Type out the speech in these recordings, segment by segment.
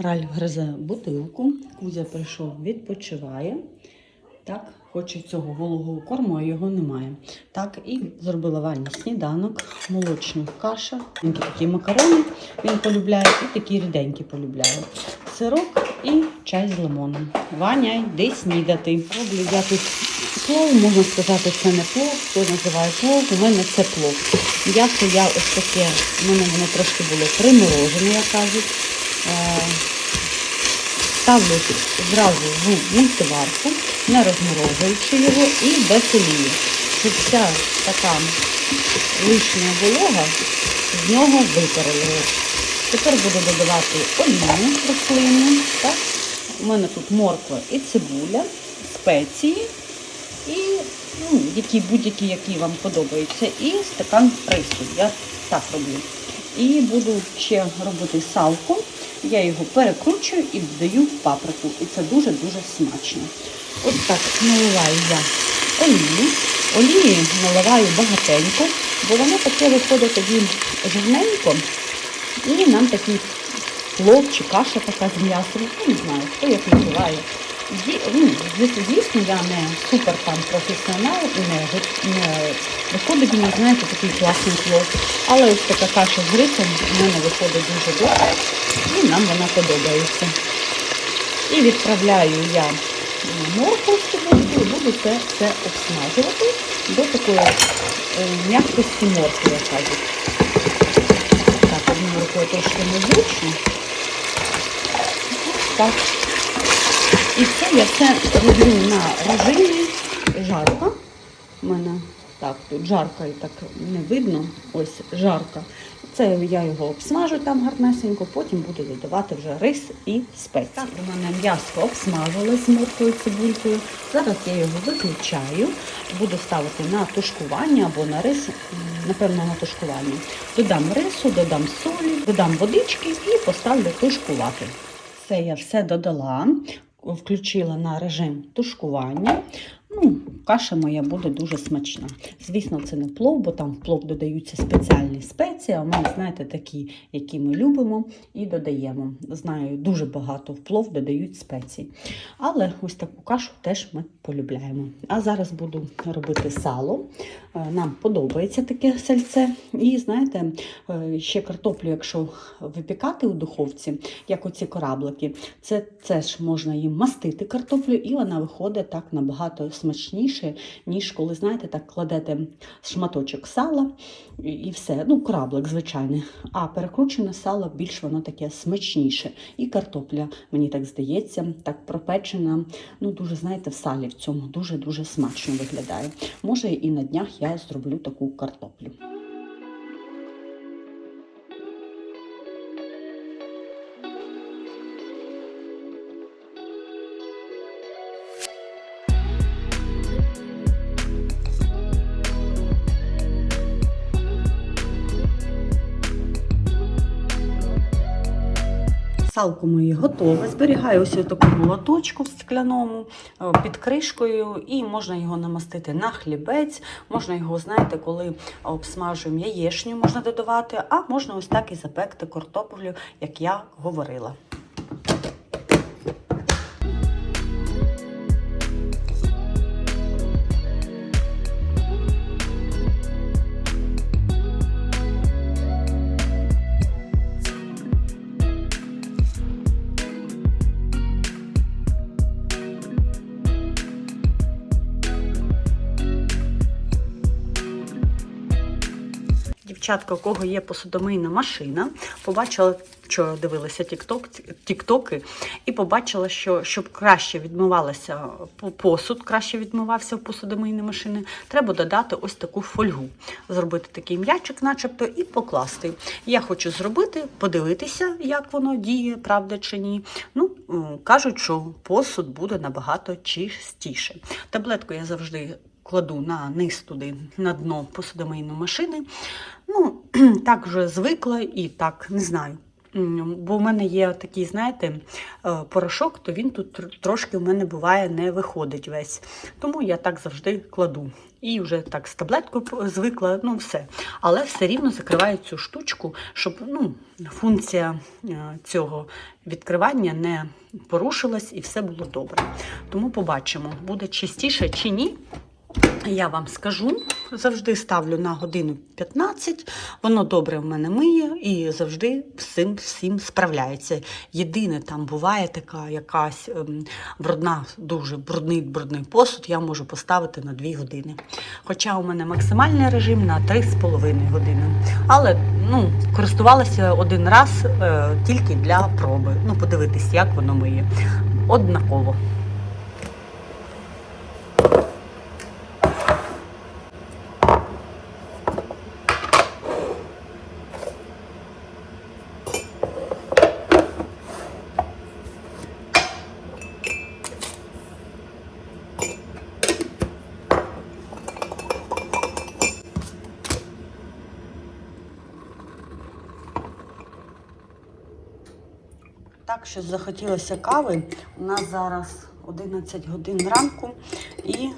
Раль гризе бутилку. Кузя прийшов, відпочиває. Так, хоче цього вологого корму, а його немає. Так, і зробила Вані сніданок, молочна каша, такі макарони він полюбляє, і такі ріденькі полюбляє. Сирок і чай з лимоном. Ваня, йди снідати. Роблю я тут плов, можна сказати, це не плов, хто називає плов, у мене це плов. М'ясо я ось таке, у мене воно трошки було приморожене, як кажуть. Ставлю зразу в мультиварку, не розморожуючи його і без. Щоб вся така лишня волога з нього випарилась. Тепер буду додавати олію рослинну. Так? У мене тут морква і цибуля, спеції і ну, які будь-які, які вам подобаються. І стакан рису. Я так роблю. І буду ще робити салку. Я його перекручую і додаю паприку. І це дуже-дуже смачно. Ось так наливаю я олію. Олії наливаю багатенько, бо воно таке виходить тоді жирненько. І нам такий плов чи каша така з м'ясом. Я не знаю, хто як називає. Ну, звісно, я не супер там професіонал і не, не виходить мені, знаєте, такий класний плов. Але ось така каша з рисом в мене виходить дуже добре. І нам вона подобається. І відправляю я моркву з цибулькою, буду це, це обсмажувати до такої е, м'якості моркви, як кажуть. Так, одною рукою трошки незручно. Так. І це я все роблю на режимі жарка. У мене так, тут жарка і так не видно. Ось жарка. Це я його обсмажу там гарнесенько, потім буду додавати вже рис і спеції. Так, у мене м'ясо обсмажилось з морквою цибулькою. Зараз я його виключаю, буду ставити на тушкування або на рис, напевно, на тушкування. Додам рису, додам солі, додам водички і поставлю тушкувати. Це я все додала, включила на режим тушкування. Ну, каша моя буде дуже смачна. Звісно, це не плов, бо там в плов додаються спеціальні спеції, а мене, знаєте, такі, які ми любимо і додаємо. Знаю, дуже багато в плов додають спеції. Але ось таку кашу теж ми полюбляємо. А зараз буду робити сало. Е, Нам подобається таке сальце. І знаєте, е, ще картоплю, якщо випікати у духовці, як оці кораблики, це, це ж можна їм мастити картоплю, і вона виходить так набагато смачніше, ніж коли, знаєте, так кладете шматочок сала і, все. Ну, краблик, звичайний. А перекручене сало більш воно таке смачніше. І картопля, мені так здається, так пропечена. Ну, дуже, знаєте, в салі в цьому дуже-дуже смачно виглядає. Може, і на днях я зроблю таку картоплю. Салко моє готове. Зберігаю ось таку молоточку в скляному е, під кришкою, і можна його намастити на хлібець. Можна його, знаєте, коли обсмажуємо яєшню, можна додавати, а можна ось так і запекти картоплю, як я говорила. Дівчатка, у кого є посудомийна машина, побачила, що дивилася тікток, тіктоки, і побачила, що щоб краще відмивалася посуд, краще відмивався в посудомийні машини, треба додати ось таку фольгу. Зробити такий м'ячик, начебто, і покласти. Я хочу зробити, подивитися, як воно діє, правда чи ні. Ну, кажуть, що посуд буде набагато чистіше. Таблетку я завжди кладу на низ туди, на дно посудомийної машини. Ну, так вже звикла і так не знаю. бо в мене є такий, знаєте, е, порошок, то він тут трошки в мене буває не виходить весь. Тому я так завжди кладу. І вже так з таблеткою звикла, ну все. Але все рівно закриваю цю штучку, щоб ну, функція е, цього відкривання не порушилась і все було добре. Тому побачимо, буде чистіше чи ні. Я вам скажу, завжди ставлю на годину 15, воно добре в мене миє і завжди всім всім справляється. Єдине, там буває така якась ем, брудна, дуже брудний брудний посуд, я можу поставити на 2 години. Хоча у мене максимальний режим на 3,5 години. Але ну, користувалася один раз е, тільки для проби. Ну, подивитись, як воно миє. Однаково. Так що захотілося кави. У нас зараз 11 годин ранку, і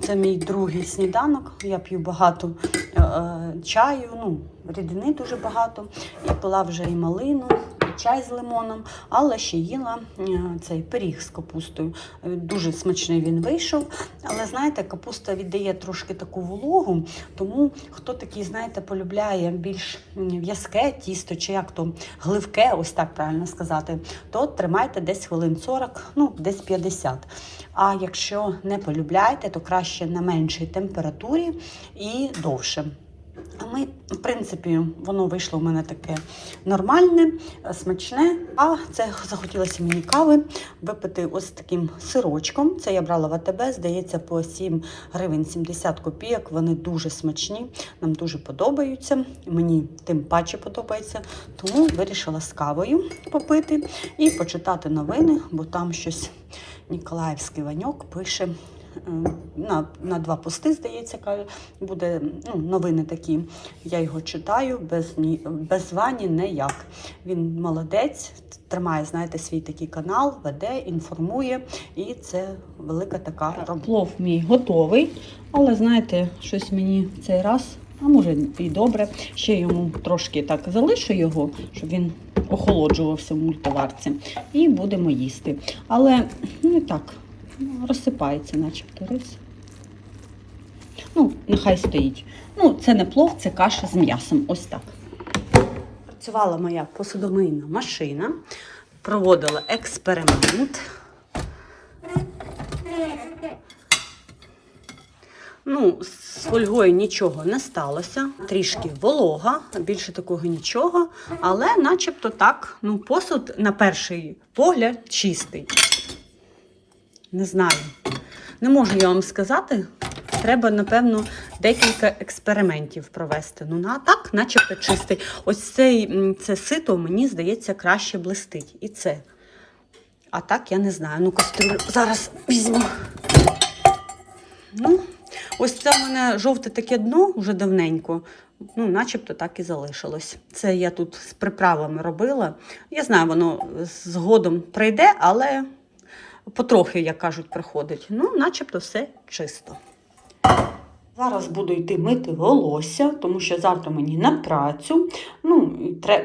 це мій другий сніданок. Я п'ю багато е, е, чаю, ну, рідини дуже багато. І пила вже і малину, чай з лимоном, але ще їла е, цей пиріг з капустою. Е, Дуже смачний він вийшов. Але знаєте, капуста віддає трошки таку вологу, тому хто такий, знаєте, полюбляє більш в'язке тісто, чи як то гливке, ось так правильно сказати, то тримайте десь хвилин 40, ну десь 50. А якщо не полюбляєте, то краще на меншій температурі і довше. А Ми, в принципі, воно вийшло у мене таке нормальне, смачне. А це захотілося мені кави випити ось таким сирочком. Це я брала в АТБ, здається, по 7 гривень 70 копійок. Вони дуже смачні, нам дуже подобаються. Мені тим паче подобається. Тому вирішила з кавою попити і почитати новини, бо там щось Ніколаївський Ваньок пише. Е, На, на два пости, здається, буде ну, новини такі. Я його читаю без, без Вані ніяк. Він молодець, тримає, знаєте, свій такий канал, веде, інформує, і це велика така робота. Плов мій готовий, але знаєте, щось мені цей раз, а може і добре. Ще йому трошки так залишу його, щоб він охолоджувався в мультиварці. І будемо їсти. Але ну так, розсипається, начебто рис. Ну, нехай стоїть. Ну, це не плов, це каша з м'ясом. Ось так. Працювала моя посудомийна машина, проводила експеримент. Ну, з фольгою нічого не сталося. Трішки волога, більше такого нічого. Але начебто так, ну, посуд на перший погляд чистий. Не знаю. Не можу я вам сказати. Треба, напевно, декілька експериментів провести. Ну, а так, начебто чистий. Ось цей, це сито, мені здається, краще блистить. І це. А так я не знаю. Ну, кастрюлю зараз візьму. Ну, ось це в мене жовте таке дно вже давненько. Ну, начебто так і залишилось. Це я тут з приправами робила. Я знаю, воно згодом прийде, але потрохи, як кажуть, приходить. Ну, начебто все чисто. Зараз буду йти мити волосся, тому що завтра мені на працю. Ну,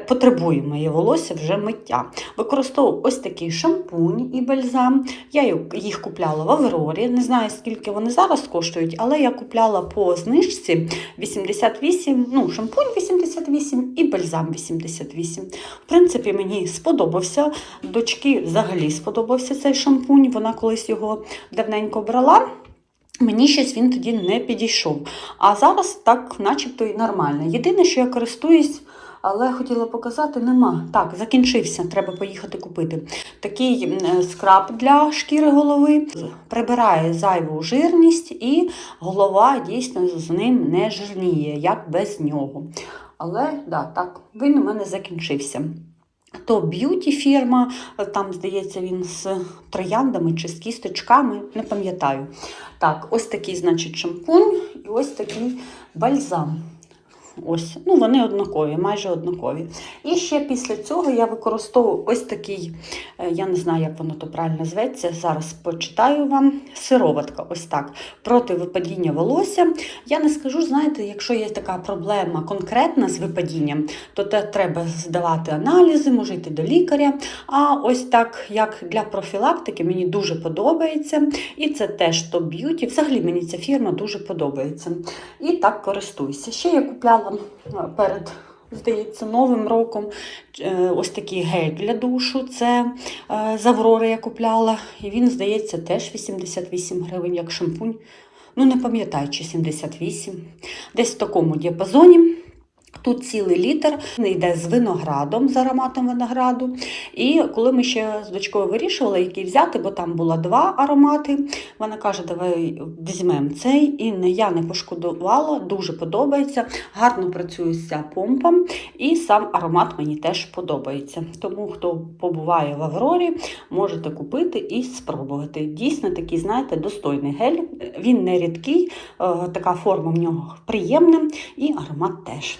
потребує моє волосся вже миття. Використовую ось такий шампунь і бальзам. Я їх купляла в Аврорі. Не знаю, скільки вони зараз коштують, але я купляла по знижці 88, ну, шампунь 88 і бальзам 88. В принципі, мені сподобався. Дочки взагалі сподобався цей шампунь. Вона колись його давненько брала. Мені щось він тоді не підійшов. А зараз так, начебто, і нормально. Єдине, що я користуюсь, але хотіла показати, нема. Так, закінчився, треба поїхати купити. Такий е, скраб для шкіри голови прибирає зайву жирність, і голова дійсно з ним не жирніє, як без нього. Але да, так, він у мене закінчився. То б'юті фірма, там, здається, він з трояндами чи з кісточками, не пам'ятаю. Так, ось такий, значить, шампунь і ось такий бальзам. Ось, ну вони однакові, майже однакові. І ще після цього я використовую ось такий, е, я не знаю, як воно то правильно зветься. Зараз почитаю вам сироватка. Ось так. Проти випадіння волосся. Я не скажу, знаєте, якщо є така проблема конкретна з випадінням, то те треба здавати аналізи, може йти до лікаря. А ось так, як для профілактики, мені дуже подобається. І це теж топ б'юті. Взагалі мені ця фірма дуже подобається. І так користуюся. Ще я купляла е, перед. Здається, новим роком е, ось такий гель для душу. Це е, з Аврори я купляла. І він, здається, теж 88 гривень, як шампунь. Ну, не пам'ятаю, чи 78. Десь в такому діапазоні. Тут цілий літр, йде з виноградом, з ароматом винограду. І коли ми ще з дочкою вирішували, який взяти, бо там було два аромати, вона каже, давай візьмемо цей. І я не пошкодувала, дуже подобається. Гарно працює ця помпа, і сам аромат мені теж подобається. Тому, хто побуває в Аврорі, можете купити і спробувати. Дійсно, такий, знаєте, достойний гель. Він не рідкий, е, така форма в нього приємна, і аромат теж.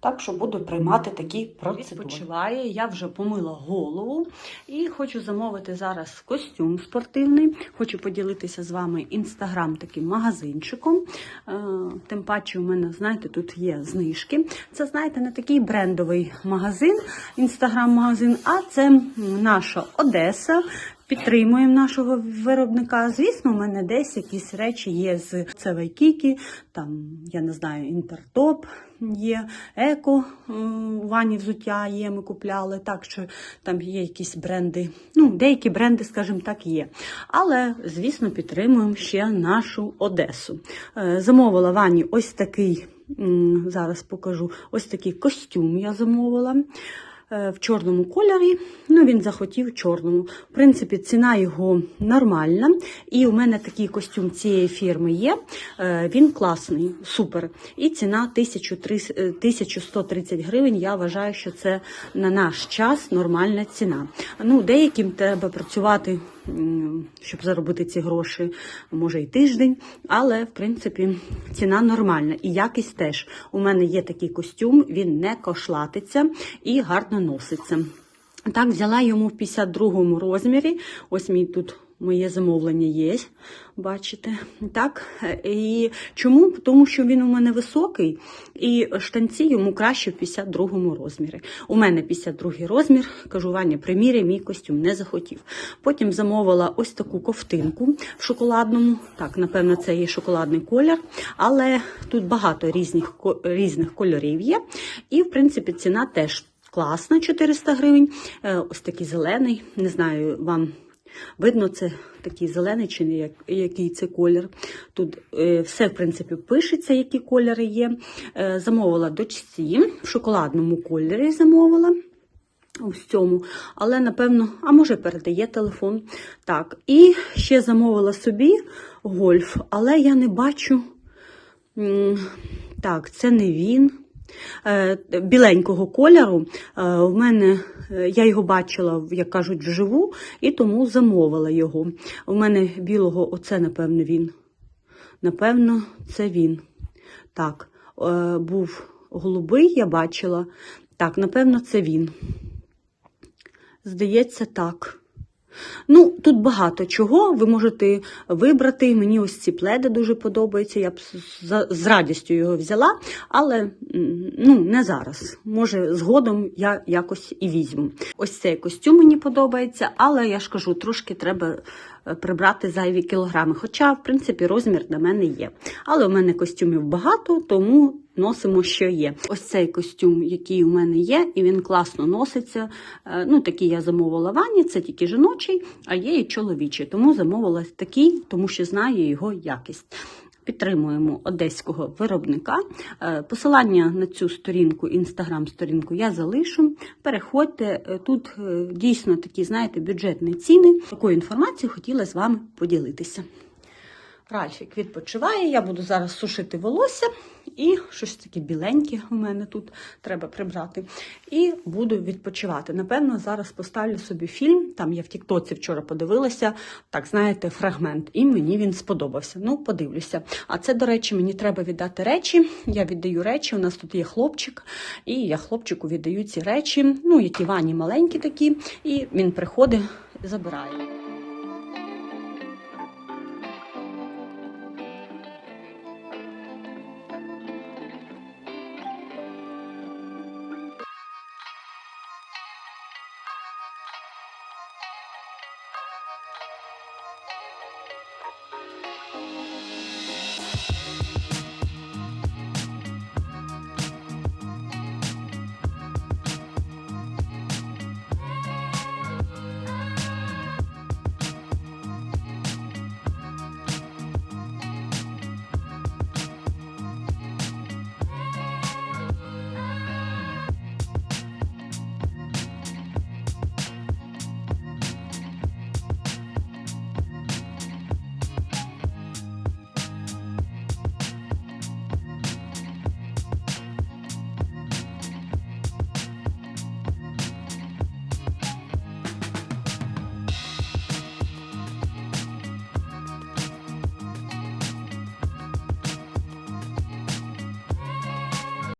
Так що буду приймати такі процедури. Відпочиває, я вже помила голову і хочу замовити зараз костюм спортивний. Хочу поділитися з вами інстаграм таким магазинчиком. Е, Тим паче, у мене, знаєте, тут є знижки. Це, знаєте, не такий брендовий магазин, інстаграм-магазин, а це наша Одеса. Підтримуємо нашого виробника. Звісно, у мене десь якісь речі є з це Вайкікі, там, я не знаю, інтертоп є, еко Вані взуття є, ми купляли. Так що там є якісь бренди. Ну, деякі бренди, скажімо так, є. Але, звісно, підтримуємо ще нашу Одесу. Е, Замовила Вані ось такий, зараз покажу, ось такий костюм я замовила в чорному кольорі. Ну, він захотів чорному. В принципі, ціна його нормальна. І у мене такий костюм цієї фірми є. Е, Він класний, супер. І ціна 1300 е, 1130 гривень. Я вважаю, що це на наш час нормальна ціна. Ну, деяким треба працювати, щоб заробити ці гроші, може і тиждень, але в принципі ціна нормальна і якість теж. У мене є такий костюм, він не кошлатиться і гарно носиться. Так, взяла йому в 52 розмірі. Ось мій тут моє замовлення є. Бачите? Так. І чому? Тому що він у мене високий, і штанці йому краще в 52 розмірі. У мене 52 розмір, кажу, Ваня, приміряй, мій костюм не захотів. Потім замовила ось таку ковтинку в шоколадному. Так, напевно, це є шоколадний колір, але тут багато різних, різних кольорів є. І, в принципі, ціна теж класна 400 гривень. Е, Ось такий зелений. Не знаю, вам видно це такий зелений чи не як- який це колір. Тут е, все, в принципі, пишеться, які кольори є. Е, замовила дочці в шоколадному кольорі замовила. Ось цьому, але напевно, а може передає телефон. Так, і ще замовила собі гольф, але я не бачу. Так, це не він. Е, Біленького кольору. Е, В мене е, я його бачила, як кажуть, вживу, і тому замовила його. У мене білого, оце, напевно, він. Напевно, це він. Так, був голубий, я бачила. Так, напевно, це він. Здається, так. Ну, тут багато чого ви можете вибрати. Мені ось ці пледи дуже подобаються. Я б з, радістю його взяла, але ну, не зараз. Може, згодом я якось і візьму. Ось цей костюм мені подобається, але я ж кажу, трошки треба е, прибрати зайві кілограми. Хоча, в принципі, розмір для мене є. Але у мене костюмів багато, тому носимо, що є. Ось цей костюм, який у мене є, і він класно носиться. Е, Ну, такий я замовила вані, це тільки жіночий, а є і чоловічий. Тому замовила такий, тому що знаю його якість. Підтримуємо одеського виробника. Е, Посилання на цю сторінку, інстаграм-сторінку я залишу. Переходьте. Е, Тут дійсно такі, знаєте, бюджетні ціни. Такою інформацією хотіла з вами поділитися. Ральфік відпочиває. Я буду зараз сушити волосся і щось таке біленьке у мене тут треба прибрати. І буду відпочивати. Напевно, зараз поставлю собі фільм. Там я в Тіктоці вчора подивилася, так знаєте, фрагмент, і мені він сподобався. Ну, подивлюся. А це, до речі, мені треба віддати речі. Я віддаю речі. У нас тут є хлопчик, і я хлопчику віддаю ці речі, ну, які вані маленькі такі, і він приходить, забирає.